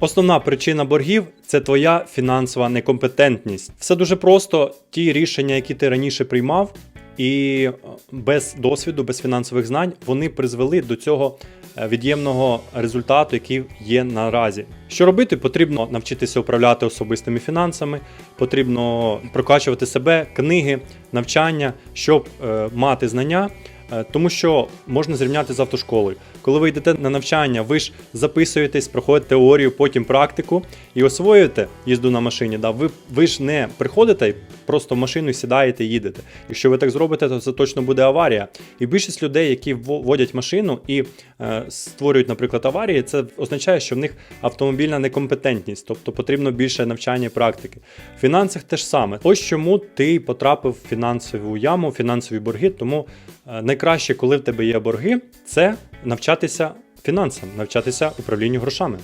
Основна причина боргів це твоя фінансова некомпетентність. Все дуже просто. Ті рішення, які ти раніше приймав, і е, без досвіду, без фінансових знань, вони призвели до цього е, від'ємного результату, який є наразі. Що робити? Потрібно навчитися управляти особистими фінансами, потрібно прокачувати себе, книги, навчання, щоб е, мати знання. Е, Тому що можна зрівняти з автошколою. Коли ви йдете на навчання, ви ж записуєтесь, проходите теорію, потім практику і освоюєте їзду на машині. Да? Ви, ви ж не приходите просто в машину сідаєте і їдете. Якщо ви так зробите, то це точно буде аварія. І більшість людей, які во- водять машину і е, створюють, наприклад, аварії, це означає, що в них автомобільна некомпетентність, тобто потрібно більше навчання і практики. В фінансах те ж саме. Ось чому ти потрапив в фінансову яму, фінансові борги. Тому е, найкраще, коли в тебе є борги, це навчатися фінансам, навчатися управлінню грошами.